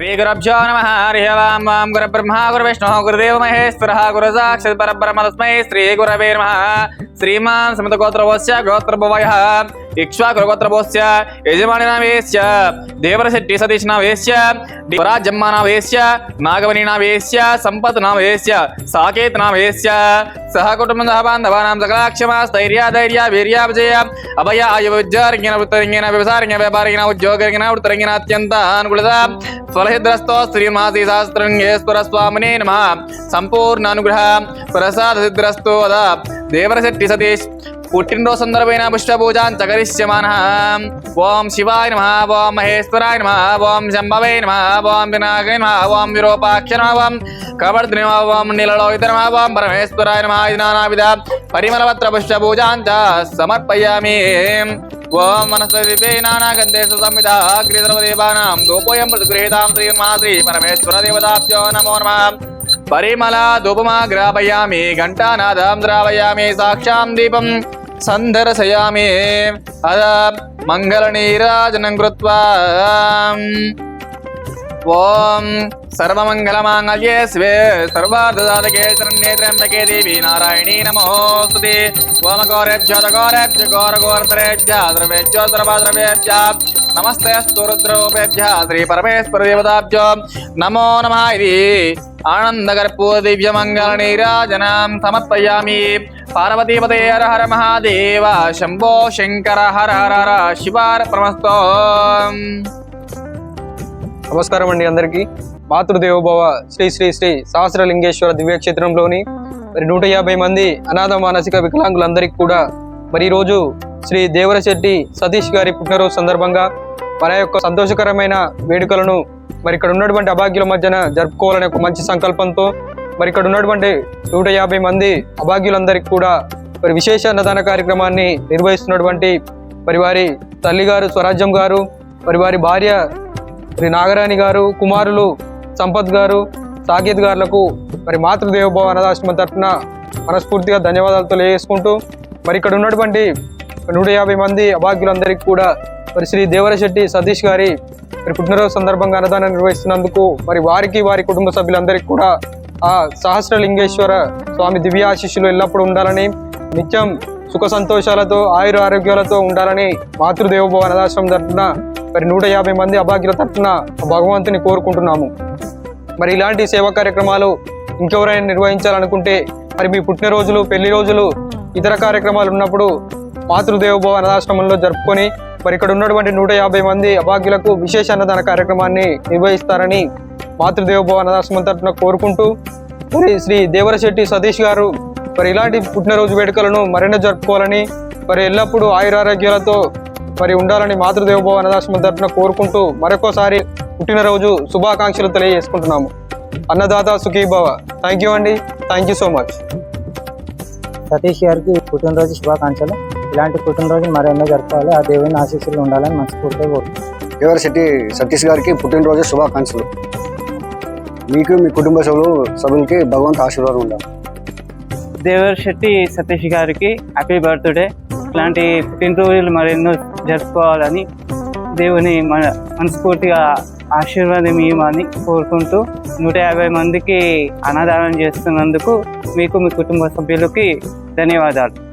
श्रीगुरभ्यो नमः, हरिः वां वां गुरुब्रह्मा, गुरुविष्णुः गुरुदेव महेश्वरः गुरुसाक्षात् परब्रह्म तस्मै श्रीगुरवे नमः। श्रीमान् समतगोत्रवस्य गोत्रभवयः। ఇక్ష్వాకులగోత్రభోస్య యజమానినామేస్య దేవరశెట్టి సతీష్ నామేస్య పరాజమ్మ నామేస్య నాగవని నామేస్య సంపత్ నామేస్య సాకేత్ నామేస్య సహ కుటుంబ సహ బాంధవానాం సకలాక్షమా స్థైర్య ధైర్య వీర్యాభిజయ అభయ ఆయు విద్యారంగిన వృత్తరంగిన వ్యవసారంగిన వ్యాపారంగిన ఉద్యోగరంగిన వృత్తరంగిన అత్యంత అనుకూలత. ఫలహిద్రస్తో శ్రీ మహాశ్రీ సహస్రంగేశ్వర స్వామినే నమ. సంపూర్ణ అనుగ్రహ ప్రసాద సిద్ధ్రస్తో దేవరశెట్టి సతీష్ పుట్టినరోజు సందర్భమైన పుష్పపూజాం చకరిష్యమాన. ఓం శివాయ నమ ఓం మహేశ్వరాయ నమ ఓం శంభవే నమ ఓం వినాయకాయ నమ ఓం విరూపాక్ష నమ ఓం కవర్ధి నమ ఓం నీలలోహిత నమ ఓం పరమేశ్వరాయ నమ ఇది నానావిధ పరిమళపత్ర పుష్పపూజాం చ సమర్పయామి. ఓం మనస్వే నానాగంధేషు సంవిధ అగ్నిద్రవదేవానాం గోపోయం ప్రతిగృహీతాం శ్రీమా శ్రీ పరమేశ్వర దేవతాభ్యో నమో నమః. పరిమళ ధూపమా గ్రాపయామి ఘంటానాదం ద్రావయామి సాక్షాం దీపం. सन्धरसयामि अद मङ्गलनीराजनं कृत्वा। ॐ सर्वमङ्गलमाङ्गल्ये शिवे सर्वार्धदातके शरण्ये देवी नारायणी नमोऽस्तुते ओमघोरेभ्यो घोरेभ्य घोरघोरतरेभ्य द्रवेभ्यो सर्वद्रवेभ्य नमस्ते अस्तु रुद्रोपेभ्य श्रीपरमेश्वरदेवताभ्यो। नमो नमः इति। आनन्दकर्पूरदिव्यमङ्गलनीराजनां समर्पयामि। నమో పార్వతీపతే హర హర మహాదేవ శంభో శంకర హర హర హర శివార ప్రమస్తో. నమస్కారం అండి అందరికీ. మాతృదేవోభవ శ్రీ శ్రీ శ్రీ సహస్రలింగేశ్వర దివ్యక్షేత్రంలోని మరి నూట యాభై మంది అనాథ మానసిక వికలాంగులందరికీ కూడా మరి ఈరోజు శ్రీ దేవరశెట్టి సతీష్ గారి పుట్టినరోజు సందర్భంగా మన యొక్క సంతోషకరమైన వేడుకలను మరి ఇక్కడ ఉన్నటువంటి అభాగ్యుల మధ్యన జరుపుకోవాలనే ఒక మంచి సంకల్పంతో మరి ఇక్కడ ఉన్నటువంటి నూట యాభై మంది అభాగ్యులందరికీ కూడా మరి విశేష అన్నదాన కార్యక్రమాన్ని నిర్వహిస్తున్నటువంటి మరి వారి తల్లి గారు స్వరాజ్యం గారు మరి వారి భార్య శ్రీ నాగరాణి గారు కుమారులు సంపత్ గారు సాకేత్ గారులకు మరి మాతృదేవభావ అనాథాశ్రమం తరఫున మనస్ఫూర్తిగా ధన్యవాదాలు తెలియజేసుకుంటూ మరి ఇక్కడ ఉన్నటువంటి నూట యాభై మంది అభాగ్యులందరికీ కూడా మరి శ్రీ దేవరశెట్టి సతీష్ గారి మరి పుట్టినరోజు సందర్భంగా అన్నదానం నిర్వహిస్తున్నందుకు మరి వారికి వారి కుటుంబ సభ్యులందరికీ కూడా ఆ సహస్రలింగేశ్వర స్వామి దివ్య ఎల్లప్పుడూ ఉండాలని నిత్యం సుఖ సంతోషాలతో ఆయుర ఆరోగ్యాలతో ఉండాలని మాతృదేవభవ అనాథాశ్రమం తరఫున మరి నూట యాభై మంది అభాగ్యుల తరఫున భగవంతుని కోరుకుంటున్నాము. మరి ఇలాంటి సేవా కార్యక్రమాలు ఇంకెవరైనా నిర్వహించాలనుకుంటే మరి మీ పుట్టినరోజులు పెళ్ళి రోజులు ఇతర కార్యక్రమాలు ఉన్నప్పుడు మాతృదేవభవ అనాథాశ్రమంలో జరుపుకొని మరి ఇక్కడ ఉన్నటువంటి నూట యాభై మంది అభాగ్యులకు విశేష అన్నదాన కార్యక్రమాన్ని నిర్వహిస్తారని మాతృదేవభవ అన్నదాశ్రమం తరఫున కోరుకుంటూ మరి శ్రీ దేవరశెట్టి సతీష్ గారు మరి ఇలాంటి పుట్టినరోజు వేడుకలను మరెన్నో జరుపుకోవాలని మరి ఎల్లప్పుడూ ఆయురారోగ్యాలతో మరి ఉండాలని మాతృదేవభవ అన్నదాశ్రమం తరఫున కోరుకుంటూ మరొకసారి పుట్టినరోజు శుభాకాంక్షలు తెలియజేసుకుంటున్నాము. అన్నదాత సుఖీభవ. థ్యాంక్ యూ అండి. Thank you so much Satish గారికి పుట్టినరోజు శుభాకాంక్షలు. ఇలాంటి పుట్టినరోజు మరెన్నో జరుపుకోవాలి ఆ దేవుని ఆశీస్సులు ఉండాలని మనస్ఫూర్తిగా కోరుకుంటున్నాను. దేవరశెట్టి సతీష్ గారికి పుట్టినరోజు శుభాకాంక్షలు. మీకు మీ కుటుంబ సభ్యులు సభ్యులకి భగవంతు ఆశీర్వాదం ఉండాలి. దేవర్ శెట్టి సతీష్ గారికి హ్యాపీ బర్త్డే. ఇలాంటి పుట్టినరోజులు మరెన్నో జరుపుకోవాలని దేవుని మన మనస్ఫూర్తిగా ఆశీర్వాదం ఇవ్వమని కోరుకుంటూ నూట యాభై మందికి అన్నదానం చేస్తున్నందుకు మీకు మీ కుటుంబ సభ్యులకి ధన్యవాదాలు.